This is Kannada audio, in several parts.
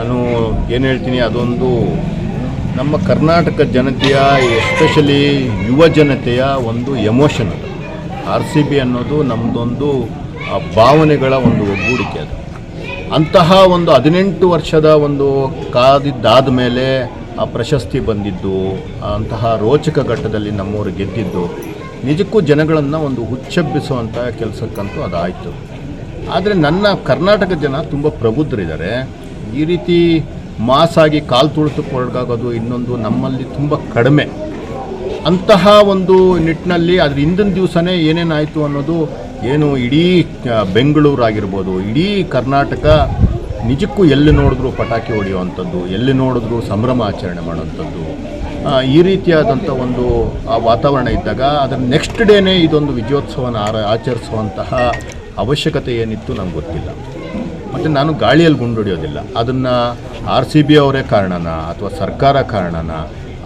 ನಾನು ಏನು ಹೇಳ್ತೀನಿ, ಅದೊಂದು ನಮ್ಮ ಕರ್ನಾಟಕ ಜನತೆಯ ಎಸ್ಪೆಷಲಿ ಯುವ ಜನತೆಯ ಒಂದು ಎಮೋಷನ್ ಅದು. ಆರ್ ಸಿ ಬಿ ಅನ್ನೋದು ನಮ್ಮದೊಂದು ಭಾವನೆಗಳ ಒಂದು ಒಗ್ಗೂಡಿಕೆ ಅದು. ಅಂತಹ ಒಂದು ಹದಿನೆಂಟು ವರ್ಷದ ಒಂದು ಕಾದಿದ್ದಾದ ಮೇಲೆ ಆ ಪ್ರಶಸ್ತಿ ಬಂದಿದ್ದು ಅಂತಹ ರೋಚಕ ಘಟ್ಟದಲ್ಲಿ ನಮ್ಮವರು ಗೆದ್ದಿದ್ದು, ನಿಜಕ್ಕೂ ಜನಗಳನ್ನು ಒಂದು ಹುಚ್ಚೆಬ್ಬಿಸುವಂಥ ಕೆಲಸಕ್ಕಂತೂ ಅದಾಯಿತು. ಆದರೆ ನನ್ನ ಕರ್ನಾಟಕ ಜನ ತುಂಬ ಪ್ರಬುದ್ಧರಿದ್ದಾರೆ. ಈ ರೀತಿ ಮಾಸಾಗಿ ಕಾಲು ತುಳಿತಕ್ಕೆ ಒಳಗಾಗೋದು ಇನ್ನೊಂದು ನಮ್ಮಲ್ಲಿ ತುಂಬ ಕಡಿಮೆ. ಅಂತಹ ಒಂದು ನಿಟ್ಟಿನಲ್ಲಿ ಅದ್ರ ಹಿಂದಿನ ದಿವಸನೇ ಏನೇನಾಯಿತು ಅನ್ನೋದು ಏನು ಇಡೀ ಬೆಂಗಳೂರು ಆಗಿರ್ಬೋದು ಇಡೀ ಕರ್ನಾಟಕ ನಿಜಕ್ಕೂ ಎಲ್ಲಿ ನೋಡಿದ್ರು ಪಟಾಕಿ ಹೊಡೆಯುವಂಥದ್ದು, ಎಲ್ಲಿ ನೋಡಿದ್ರು ಸಂಭ್ರಮ ಆಚರಣೆ ಮಾಡುವಂಥದ್ದು. ಈ ರೀತಿಯಾದಂಥ ಒಂದು, ಆ, ವಾತಾವರಣ ಇದ್ದಾಗ ಅದರ ನೆಕ್ಸ್ಟ್ ಡೇನೇ ಇದೊಂದು ವಿಜಯೋತ್ಸವನ ಆರ, ಆಚರಿಸುವಂತಹ ಅವಶ್ಯಕತೆ ಏನಿತ್ತು ನಂಗೆ ಗೊತ್ತಿಲ್ಲ. ಮತ್ತು ನಾನು ಗಾಳಿಯಲ್ಲಿ ಗುಂಡೊಡೆಯೋದಿಲ್ಲ. ಅದನ್ನು ಆರ್ ಸಿ ಬಿ ಅವರೇ ಕಾರಣನ ಅಥವಾ ಸರ್ಕಾರ ಕಾರಣನ,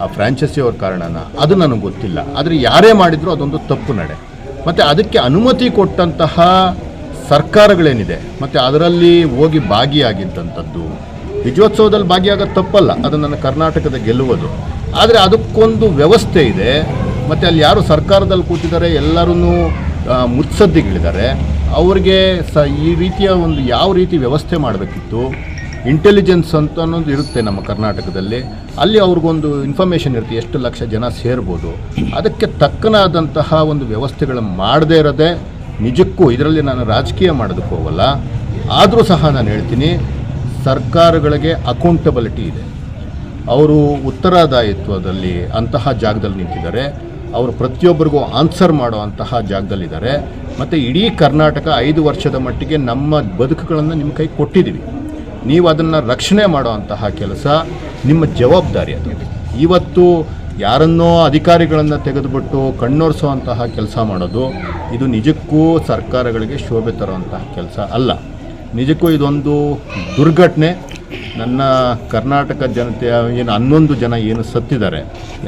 ಆ ಫ್ರಾಂಚೈಸಿ ಅವ್ರ ಕಾರಣನ, ಅದು ನನಗೆ ಗೊತ್ತಿಲ್ಲ. ಆದರೆ ಯಾರೇ ಮಾಡಿದರೂ ಅದೊಂದು ತಪ್ಪು ನಡೆ. ಮತ್ತು ಅದಕ್ಕೆ ಅನುಮತಿ ಕೊಟ್ಟಂತಹ ಸರ್ಕಾರಗಳೇನಿದೆ, ಮತ್ತು ಅದರಲ್ಲಿ ಹೋಗಿ ಭಾಗಿಯಾಗಿದ್ದಂಥದ್ದು, ವಿಜಯೋತ್ಸವದಲ್ಲಿ ಭಾಗಿಯಾಗೋದು ತಪ್ಪಲ್ಲ. ಅದು ನನ್ನ ಕರ್ನಾಟಕದ ಗೆಲ್ಲುವುದು ಆದರೆ ಅದಕ್ಕೊಂದು ವ್ಯವಸ್ಥೆ ಇದೆ. ಮತ್ತು ಅಲ್ಲಿ ಯಾರು ಸರ್ಕಾರದಲ್ಲಿ ಕೂತಿದ್ದಾರೆ ಎಲ್ಲರೂ ಮುತ್ಸದ್ದಿಗಳಿದ್ದಾರೆ. ಅವ್ರಿಗೆ ಸ ಈ ರೀತಿಯ ಒಂದು ಯಾವ ರೀತಿ ವ್ಯವಸ್ಥೆ ಮಾಡಬೇಕಿತ್ತು ಇಂಟೆಲಿಜೆನ್ಸ್ ಅಂತ ಅನ್ನೋದು ಇರುತ್ತೆ ನಮ್ಮ ಕರ್ನಾಟಕದಲ್ಲಿ. ಅಲ್ಲಿ ಅವ್ರಿಗೊಂದು ಇನ್ಫಾರ್ಮೇಷನ್ ಇರುತ್ತೆ, ಎಷ್ಟು ಲಕ್ಷ ಜನ ಸೇರ್ಬೋದು. ಅದಕ್ಕೆ ತಕ್ಕನಾದಂತಹ ಒಂದು ವ್ಯವಸ್ಥೆಗಳನ್ನು ಮಾಡದೇ ಇರೋದೇ ನಿಜಕ್ಕೂ ಇದರಲ್ಲಿ ನಾನು ರಾಜಕೀಯ ಮಾಡೋದಕ್ಕೆ ಹೋಗಲ್ಲ. ಆದರೂ ಸಹ ನಾನು ಹೇಳ್ತೀನಿ, ಸರ್ಕಾರಗಳಿಗೆ ಅಕೌಂಟಬಿಲಿಟಿ ಇದೆ. ಅವರು ಉತ್ತರದಾಯಿತ್ವದಲ್ಲಿ ಅಂತಹ ಜಾಗದಲ್ಲಿ ನಿಂತಿದ್ದಾರೆ. ಅವರು ಪ್ರತಿಯೊಬ್ಬರಿಗೂ ಆನ್ಸರ್ ಮಾಡೋ ಅಂತಹ ಜಾಗದಲ್ಲಿದ್ದಾರೆ. ಮತ್ತು ಇಡೀ ಕರ್ನಾಟಕ ಐದು ವರ್ಷದ ಮಟ್ಟಿಗೆ ನಮ್ಮ ಬದುಕುಗಳನ್ನು ನಿಮ್ಮ ಕೈ ಕೊಟ್ಟಿದ್ದೀವಿ. ನೀವು ಅದನ್ನು ರಕ್ಷಣೆ ಮಾಡುವಂತಹ ಕೆಲಸ ನಿಮ್ಮ ಜವಾಬ್ದಾರಿ ಅದು. ಇವತ್ತು ಯಾರನ್ನೋ ಅಧಿಕಾರಿಗಳನ್ನು ತೆಗೆದುಬಿಟ್ಟು ಕಣ್ಣೊರೆಸುವಂತಹ ಕೆಲಸ ಮಾಡೋದು, ಇದು ನಿಜಕ್ಕೂ ಸರ್ಕಾರಗಳಿಗೆ ಶೋಭೆ ತರುವಂತಹ ಕೆಲಸ ಅಲ್ಲ. ನಿಜಕ್ಕೂ ಇದೊಂದು ದುರ್ಘಟನೆ. ನನ್ನ ಕರ್ನಾಟಕ ಜನತೆಯ ಏನು ಹನ್ನೊಂದು ಜನ ಏನು ಸತ್ತಿದ್ದಾರೆ,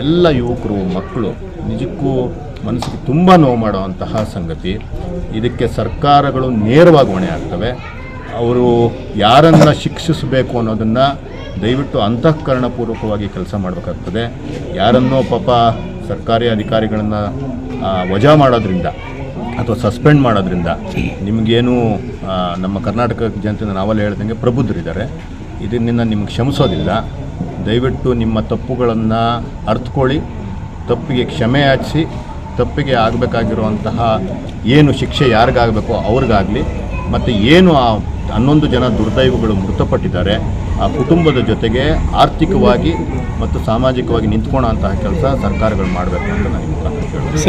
ಎಲ್ಲ ಯುವಕರು, ಮಕ್ಕಳು, ನಿಜಕ್ಕೂ ಮನಸ್ಸಿಗೆ ತುಂಬ ನೋವು ಮಾಡುವಂತಹ ಸಂಗತಿ. ಇದಕ್ಕೆ ಸರ್ಕಾರಗಳು ನೇರವಾಗಿ ಹೊಣೆ ಆಗ್ತವೆ. ಅವರು ಯಾರನ್ನು ಶಿಕ್ಷಿಸಬೇಕು ಅನ್ನೋದನ್ನು ದಯವಿಟ್ಟು ಅಂತಃಕರಣಪೂರ್ವಕವಾಗಿ ಕೆಲಸ ಮಾಡಬೇಕಾಗ್ತದೆ. ಯಾರನ್ನೋ ಪಾಪ ಸರ್ಕಾರಿ ಅಧಿಕಾರಿಗಳನ್ನು ವಜಾ ಮಾಡೋದ್ರಿಂದ ಅಥವಾ ಸಸ್ಪೆಂಡ್ ಮಾಡೋದ್ರಿಂದ ನಿಮಗೇನು ನಮ್ಮ ಕರ್ನಾಟಕ ಜನತೆ ನಾವಲ್ಲಿ ಹೇಳ್ದಂಗೆ ಪ್ರಬುದ್ಧರಿದ್ದಾರೆ ಇದನ್ನ ನಿಮ್ಗೆ ಕ್ಷಮಿಸೋದಿಲ್ಲ. ದಯವಿಟ್ಟು ನಿಮ್ಮ ತಪ್ಪುಗಳನ್ನು ಅರ್ಥಕೊಳ್ಳಿ ತಪ್ಪಿಗೆ ಕ್ಷಮೆ ಯಾಚಿಸಿ. ತಪ್ಪಿಗೆ ಆಗಬೇಕಾಗಿರುವಂತಹ ಏನು ಶಿಕ್ಷೆ ಯಾರಿಗಾಗಬೇಕೋ ಅವ್ರಿಗಾಗಲಿ, ಮತ್ತು ಏನು ಆ ಹನ್ನೊಂದು ಜನ ದುರ್ದೈವಗಳು ಮೃತಪಟ್ಟಿದ್ದಾರೆ, ಆ ಕುಟುಂಬದ ಜೊತೆಗೆ ಆರ್ಥಿಕವಾಗಿ ಮತ್ತು ಸಾಮಾಜಿಕವಾಗಿ ನಿಂತ್ಕೊಳ್ಳೋ ಅಂತಹ ಕೆಲಸ ಸರ್ಕಾರಗಳು ಮಾಡಬೇಕು ಅಂತ ನಾನು ಮುಖಾಂತರ